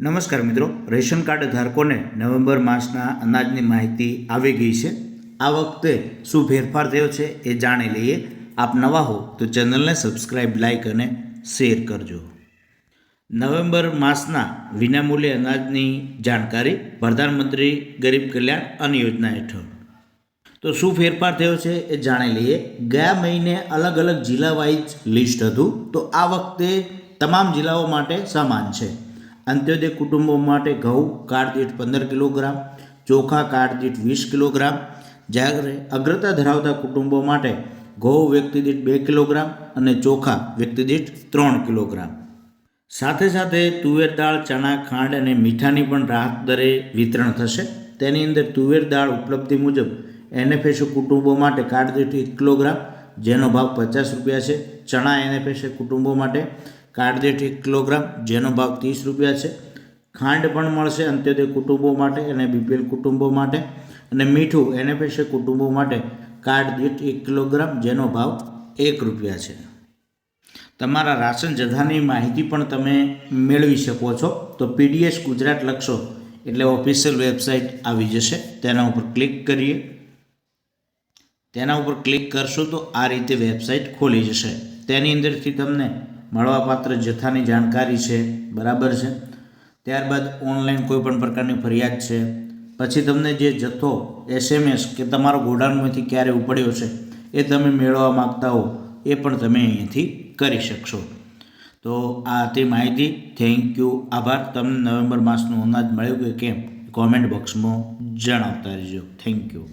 નમસ્કાર મિત્રો, ration card ધારકોને નવેમ્બર માસના અનાજની માહિતી આવી ગઈ છે. આ વખતે શું ફેરફાર થયો છે એ જાણી લઈએ. આપ નવા હો તો ચેનલને સબસ્ક્રાઇબ, લાઇક અને શેર કરજો. નવેમ્બર માસના વિનામૂલ્ય અનાજની જાણકારી પ્રધાનમંત્રી ગરીબ કલ્યાણ અન્ન યોજના હેઠળ. તો શું ફેરફાર થયો છે એ જાણી લઈએ. ગયા મહિને અલગ અલગ જિલ્લા વાઇઝ લિસ્ટ હતું. તો આ વખતે તમામ જિલ્લાઓ માટે સમાન છે. અંત્યોદય કુટુંબો માટે ઘઉં કાર્ડ દીઠ પંદર કિલોગ્રામ, ચોખા કાર્ડ દીઠ વીસ કિલોગ્રામ. જ્યારે અગ્રતા ધરાવતા કુટુંબો માટે ઘઉં વ્યક્તિ દીઠ બે કિલોગ્રામ અને ચોખા વ્યક્તિ દીઠ ત્રણ કિલોગ્રામ. સાથે સાથે તુવેર દાળ, ચણા, ખાંડ અને મીઠાની પણ રાહત દરે વિતરણ થશે. તેની અંદર તુવેર દાળ ઉપલબ્ધિ મુજબ એનએફએસઓ કુટુંબો માટે કાર્ડ દીઠ એક કિલોગ્રામ, જેનો ભાવ પચાસ રૂપિયા છે. ચણા એનએફએસએ કુટુંબો માટે કાર્ડ દીઠ એક કિલોગ્રામ, જેનો ભાવ ત્રીસ રૂપિયા છે. ખાંડ પણ મળશે અંત્યોદય કુટુંબો માટે અને બીપીએલ કુટુંબો માટે. અને મીઠું એનએફએસએ કુટુંબો માટે કાર્ડ દીઠ એક કિલોગ્રામ, જેનો ભાવ એક રૂપિયા છે. તમારા રાશન જથ્થાની માહિતી પણ તમે મેળવી શકો છો. તો પીડીએસ ગુજરાત લખશો એટલે ઓફિશિયલ વેબસાઇટ આવી જશે. તેના ઉપર ક્લિક કરીએ. તેના ઉપર ક્લિક કરશો તો આ રીતે વેબસાઇટ ખોલી જશે. તેની અંદરથી તમને મળવાપાત્ર જથ્થાની જાણકારી છે, બરાબર છે? ત્યારબાદ ઓનલાઈન કોઈપણ પ્રકારની ફરિયાદ છે. પછી તમને જે જથ્થો, એસએમએસ કે તમારો ગોડાઉનમાંથી ક્યારે ઉપડ્યો છે, એ તમે મેળવવા માગતા હો, એ પણ તમે અહીંથી કરી શકશો. તો આ હતી માહિતી. થેન્ક યુ આભાર. તમને નવેમ્બર માસનું અનાજ મળ્યું કે કેમ? કોમેન્ટ બોક્સમાં જણાવતા રહેજો. Thank you